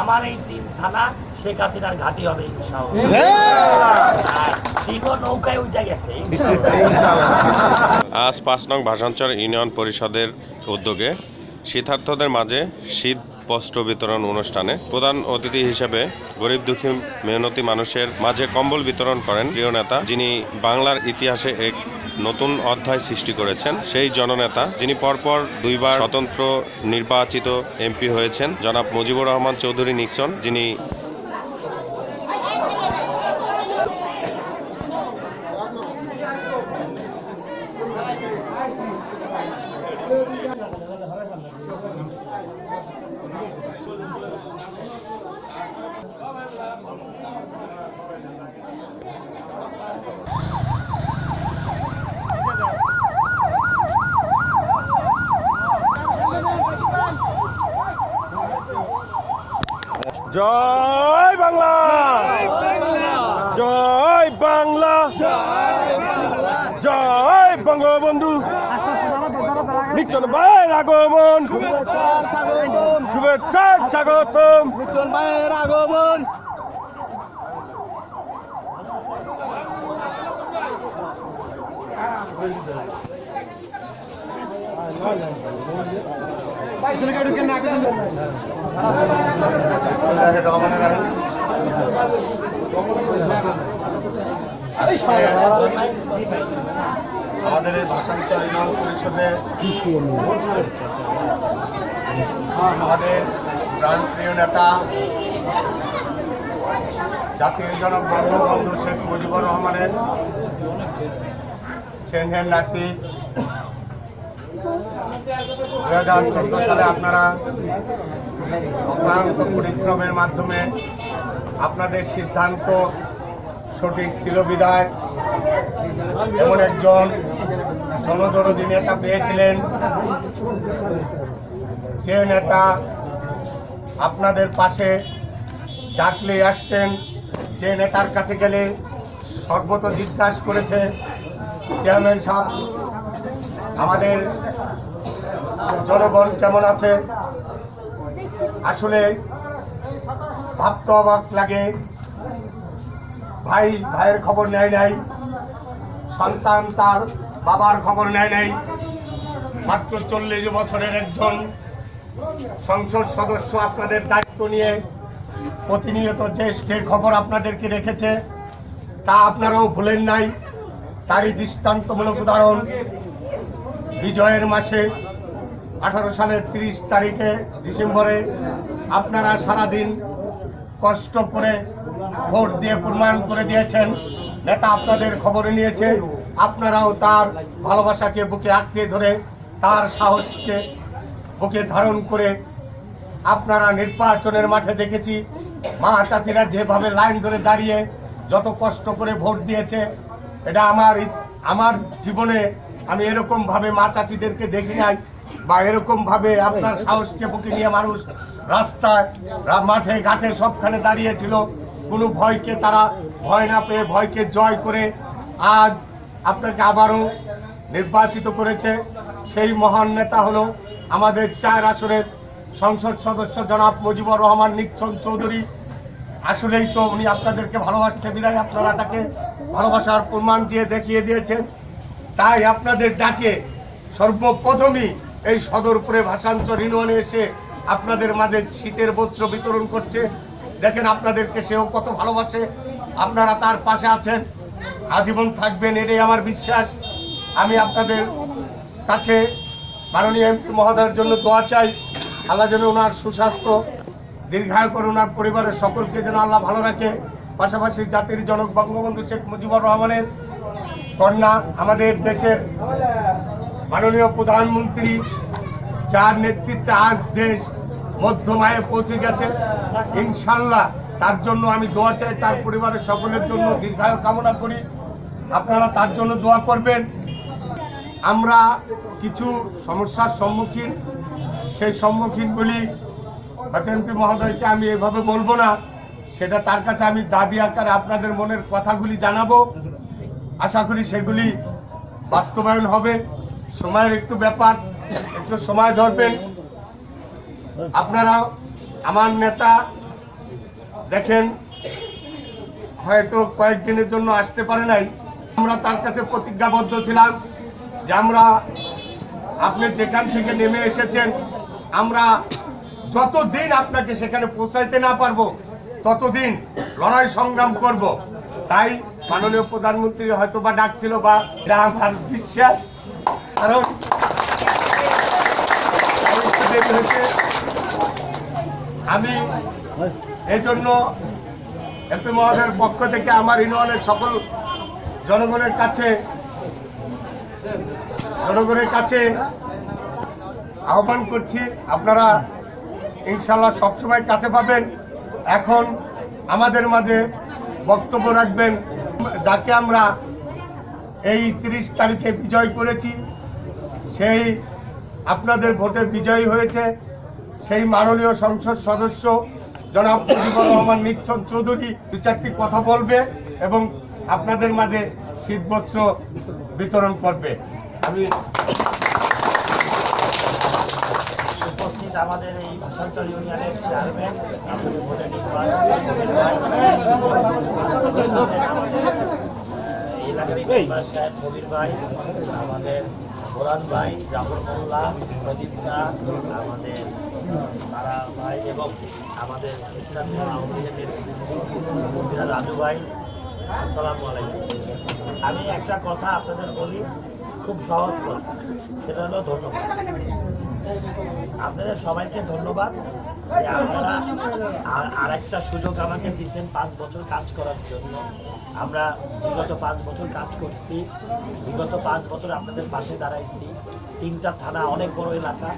আমার এই তিন থানা শেখ হাসিনার ঘাটি হবে নৌকায় উঠে গেছে আজ পাঁচ নং ভাষাঞ্চল ইউনিয়ন পরিষদের উদ্যোগে শীতার্থদের মাঝে শীত বস্ত্র বিতরণ অনুষ্ঠানে প্রধান অতিথি হিসেবে গরিব দুঃখী মেহনতি মানুষের মাঝে কম্বল বিতরণ করেন প্রিয় নেতা, যিনি বাংলার ইতিহাসে এক নতুন অধ্যায় সৃষ্টি করেছেন। সেই জননেতা, যিনি পরপর দুইবার স্বতন্ত্র নির্বাচিত এমপি হয়েছেন, জনাব মুজিবুর রহমান চৌধুরী নিক্সন, যিনি জয় বাংলা। জয় বাংলা। জয় বঙ্গবন্ধু। নিচন ভাইয়ের আগমন। শুভেচ্ছা স্বাগতম। বিসমিল্লাহির রহমানির রহিম। আমাদের এই ভাষাঞ্চল ইউনিয়ন পরিষদে আমাদের প্রাণপ্রিয় নেতা, জাতির জনক বঙ্গবন্ধু শেখ মুজিবুর রহমানের ছেলের নাতি দুই হাজার চোদ্দ সালে আপনারা অক্লান্ত পরিশ্রমের মাধ্যমে আপনাদের সিদ্ধান্ত সঠিক ছিল বিদায় এমন একজন জনদরদী নেতা পেয়েছিলেন, যে নেতা আপনাদের পাশে ডাকলে আসতেন, যে নেতার কাছে গেলে সর্বত জিজ্ঞাসা করেছে, চেয়ারম্যান সাহেব আমাদের জনগণ কেমন আছে? আসলে ভাবতে অবাক লাগে। ভাই, ভাইয়ের খবর নেয় নাই। সন্তান তার বাবার খবর নেয় নাই। মাত্র চল্লিশ বছরের একজন সংসদ সদস্য আপনাদের দায়িত্ব নিয়ে প্রতিনিয়ত যে যে খবর আপনাদেরকে রেখেছে। তা আপনারাও ভুলেন নাই। তারই দৃষ্টান্তমূলক উদাহরণ। বিজয়ের মাসে আঠারো সালের তিরিশ তারিখে ডিসেম্বরে আপনারা সারাদিন কষ্ট করে ভোট দিয়ে প্রমাণ করে দিয়েছেন। নেতা আপনাদের খবর নিয়েছে। আপনারাও তার ভালোবাসাকে বুকে আঁকড়ে ধরে তার সাহসকে বুকে ধারণ করে আপনারা নির্বাচনের মাঠে দেখেছি। মা চাচিরা যেভাবে লাইন ধরে দাঁড়িয়ে যত কষ্ট করে ভোট দিয়েছে, এটা আমার আমার জীবনে আমি এরকম ভাবে মা চাচিদেরকে দেখি নাই বা এরকম ভাবে আপনার সাহসকে বুকে নিয়ে মানুষ রাস্তায় মাঠে, ঘাটে সবখানে দাঁড়িয়েছিল। কোনো ভয়কে তারা ভয় না পেয়ে, ভয়কে জয় করে আজ আপনাকে আবারও নির্বাচিত করেছে। সেই মহান নেতা হলো আমাদের চার আসনের সংসদ সদস্য জনাব মুজিবুর রহমান নিক্ষণ চৌধুরী। আসলেই তো উনি আপনাদেরকে ভালোবাসছে, বিদায় আপনারা তাকে ভালোবাসার প্রমাণ দিয়ে দেখিয়ে দিয়েছেন। তাই আপনাদের ডাকে সর্বপ্রথমই এই সদরপুরে ভাষাঞ্চল ইউনিয়নে এসে আপনাদের মাঝে শীতের বস্ত্র বিতরণ করছে। দেখেন আপনাদেরকে সেও কত ভালোবাসে। আপনারা তার পাশে আছেন। আজীবন থাকবেন, এটাই আমার বিশ্বাস। আমি আপনাদের কাছে মাননীয় এমপি মহোদয়ের জন্য দোয়া চাই। আল্লাহ যেন ওনার সুস্বাস্থ্য, দীর্ঘায়ু করে ওনার পরিবারের সকলকে যেন আল্লাহ ভালো রাখে। পাশাপাশি জাতির জনক বঙ্গবন্ধু শেখ মুজিবুর রহমানের কন্যা, আমাদের দেশের মাননীয় প্রধানমন্ত্রী, যার নেতৃত্বে আজ দেশ মধ্যমায়ে পৌঁছে গেছে। ইনশাল্লাহ তার জন্য আমি দোয়া চাই, তার পরিবারের সকলের জন্য দীর্ঘায়ু কামনা করি। আপনারা তার জন্য দোয়া করবেন। আমরা কিছু সমস্যার সম্মুখীন, সেই সম্মুখীনগুলি হয়তো এমপি মহোদয়কে আমি এভাবে বলব না, সেটা তার কাছে আমি দাবি আকারে আপনাদের মনের কথাগুলি জানাব। আশা করি সেগুলি বাস্তবায়ন হবে। সময়ের একটু ব্যাপার, একটু সময় ধরবেন। আপনারা, আমার নেতা, দেখেন, হয়তো কয়েকদিনের জন্য আসতে পারে নাই। আমরা তার কাছে প্রতিজ্ঞাবদ্ধ ছিলাম যে আমরা, আপনি যেখান থেকে নেমে এসেছেন, আমরা যতদিন আপনাকে সেখানে পৌঁছাইতে না পারব, ততদিন লড়াই সংগ্রাম করব। তাই মাননীয় প্রধানমন্ত্রী হয়তো বা ডাকছিল বা আমার বিশ্বাস কারণ। আমি এই জন্য এমপি মহোদয়ের পক্ষ থেকে আমার ইউনিয়নের সকল জনগণের কাছে জনগণের কাছে আহ্বান করছি, আপনারা ইনশাল্লাহ সবসময় কাছে পাবেন এখন আমাদের মাঝে বক্তব্য রাখবেন যাকে আমরা এই তিরিশ তারিখে বিজয় করেছি, সেই আপনাদের ভোটে বিজয়ী হয়েছে সেই মাননীয় সংসদ সদস্য জনাব মুজিবুর রহমান নিচ্ছন চৌধুরী। দু চারটি কথা বলবে এবং আপনাদের মাঝে শীত শীতবস্ত্র বিতরণ করবে। আমি উপস্থিত আমাদের এই ভাষান্তর ইউনিয়নের চেয়ারম্যান এলাকার সাহেব কবির ভাই আমাদের বোরান ভাই জাফর মোল্লা প্রদীপ দা আমাদের তারা ভাই এবং আমাদের আওয়ামী লীগের রাজু ভাই আসসালামু আলাইকুম। আমি একটা কথা আপনাদের বলি খুব সহজ কথা সেটা হলো ধন্যবাদ। আপনাদের সবাইকে ধন্যবাদ আর আরেকটা সুযোগ আমাকে দিচ্ছেন পাঁচ বছর কাজ করার জন্য। আমরা বিগত পাঁচ বছর কাজ করছি। বিগত পাঁচ বছর আপনাদের পাশে দাঁড়াইছি। তিনটা থানা অনেক বড় এলাকা।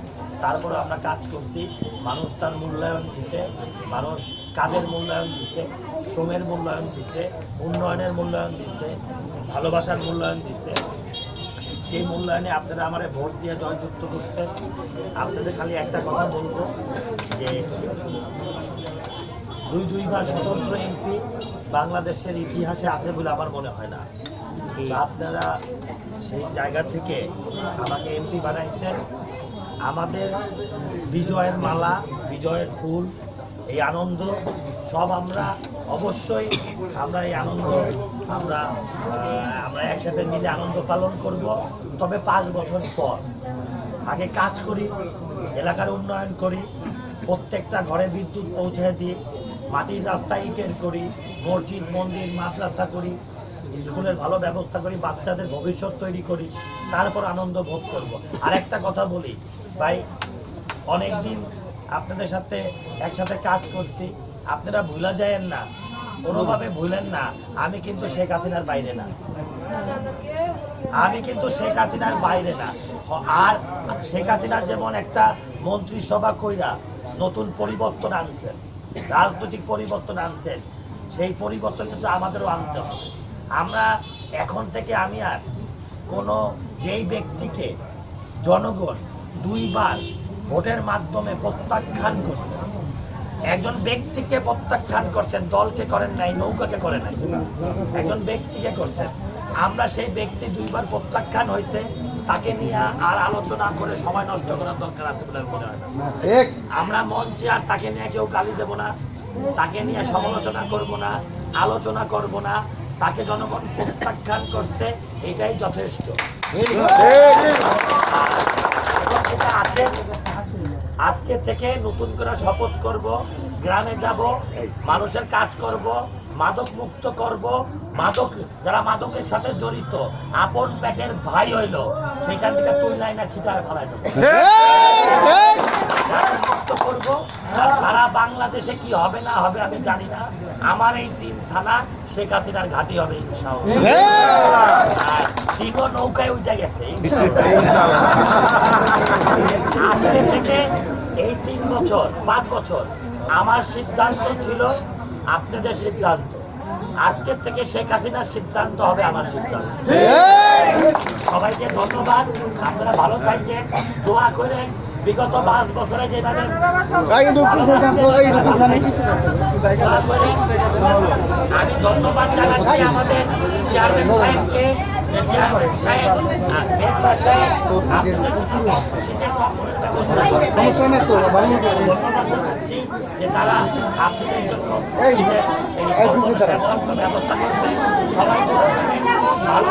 তারপরে আমরা কাজ করছি। মানুষ তার মূল্যায়ন দিতে মানুষ কাজের মূল্যায়ন দিতে শ্রমের মূল্যায়ন দিতে উন্নয়নের মূল্যায়ন দিতে ভালোবাসার মূল্যায়ন দিতে সেই মূল্যায়নে আপনারা আমার ভোট দিয়ে জয়যুক্ত করতেন আপনাদের খালি একটা কথা বলব যে দুই দুইবার স্বতন্ত্র এমপি বাংলাদেশের ইতিহাসে আছে বলে আমার মনে হয় না। আপনারা সেই জায়গা থেকে আমাকে এমপি বানাইছেন। আমাদের বিজয়ের মালা বিজয়ের ফুল এই আনন্দ সব আমরা অবশ্যই আমরা এই আনন্দ, আমরা আমরা একসাথে মিলে আনন্দ পালন করব। তবে পাঁচ বছর পর আগে কাজ করি, এলাকার উন্নয়ন করি, প্রত্যেকটা ঘরে বিদ্যুৎ পৌঁছে দিই, মাটির রাস্তা ইটের করি, মসজিদ, মন্দির, মাদ্রাসা করি, স্কুলের ভালো ব্যবস্থা করি, বাচ্চাদের ভবিষ্যৎ তৈরি করি, তারপর আনন্দ ভোগ করব। আর একটা কথা বলি, ভাই, অনেকদিন আপনাদের সাথে একসাথে কাজ করছি আপনারা ভুলা যায়েন না, কোনোভাবে ভুলেন না। আমি কিন্তু শেখ হাসিনার বাইরে না। আমি কিন্তু শেখ হাসিনার বাইরে না। আর শেখ হাসিনার যেমন একটা মন্ত্রিসভা কইরা নতুন পরিবর্তন আনছেন, রাজনৈতিক পরিবর্তন আনছেন, সেই পরিবর্তন কিন্তু আমাদেরও আনতে হবে। আমরা এখন থেকে আমি আর কোনো যেই ব্যক্তিকে জনগণ দুইবার ভোটের মাধ্যমে প্রত্যাখ্যান করবে একজন ব্যক্তিকে প্রত্যাখ্যান করছেন দলকে করেন নাই নৌকাকে করেন নাই। একজন ব্যক্তিকে করছেন। আমরা সেই ব্যক্তি দুইবার প্রত্যাখ্যান হইতে তাকে নিয়ে আর আলোচনা করে সময় নষ্ট করার দরকার আছে বলে মনে হয় না। আমরা মঞ্চে আর তাকে নিয়ে কেউ গালি দেব না তাকে নিয়ে সমালোচনা করব না আলোচনা করব না তাকে জনগণ প্রত্যাখ্যান করতে এটাই যথেষ্ট। আছে আজকে থেকে নতুন করে শপথ করব, গ্রামে যাব, মানুষের কাজ করব, মাদক মুক্ত করব, মাদক, যারা মাদকের সাথে জড়িত, আপন পেটের ভাই হইল সেখান থেকে তুই লাইনা ছিটায় ফেলাই দেবো। মুক্ত করব। আর সারা বাংলাদেশে কি হবে না হবে আমি জানি না। আমার এই তিন থানা শেখ হাসিনার ঘাটি হবে সিংহ নৌকায় উঠে গেছে আজকে থেকে এই তিন বছর পাঁচ বছর আমার সিদ্ধান্ত ছিল আপনাদের সিদ্ধান্ত। আজকের থেকে শেখ হাসিনার সিদ্ধান্ত হবে আমার সিদ্ধান্ত। সবাইকে ধন্যবাদ আপনারা ভালো থাকবেন দোয়া করেন। বিগত পাঁচ বছরে যেভাবে আমি ধন্যবাদ জানাচ্ছি আমাদের চেয়ারম্যান সাহেবকে চেয়ারম্যান সাহেব মেম্বার সাহেব আপনাদের জন্য শীতের কম্বলের ব্যবস্থা করছে। ধন্যবাদ জানাচ্ছি যে তারা আপনাদের জন্য ব্যবস্থা সবাই ভালো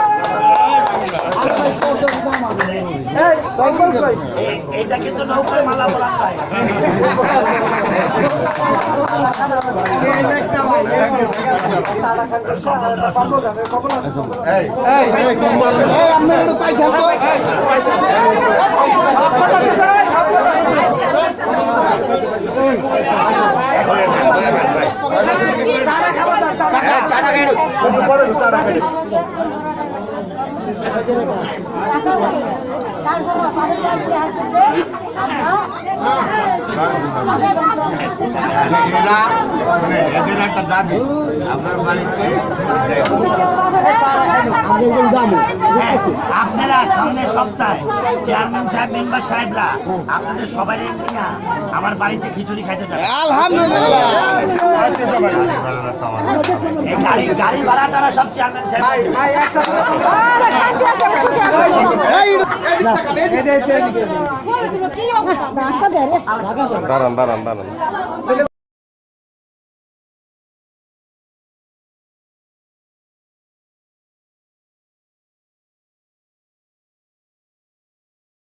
এটা কিন্তু নৌকার মালা বলা হয় তারপর একটা দাবি আপনার সামনের সপ্তাহে চেয়ারম্যান সাহেব মেম্বার সাহেবরা, আপনাদের সবাই আমার বাড়িতে খিচুড়ি খাইতে যাবে ভাড়া সব দাঁড়ান দাঁড়ান দাঁড়ান।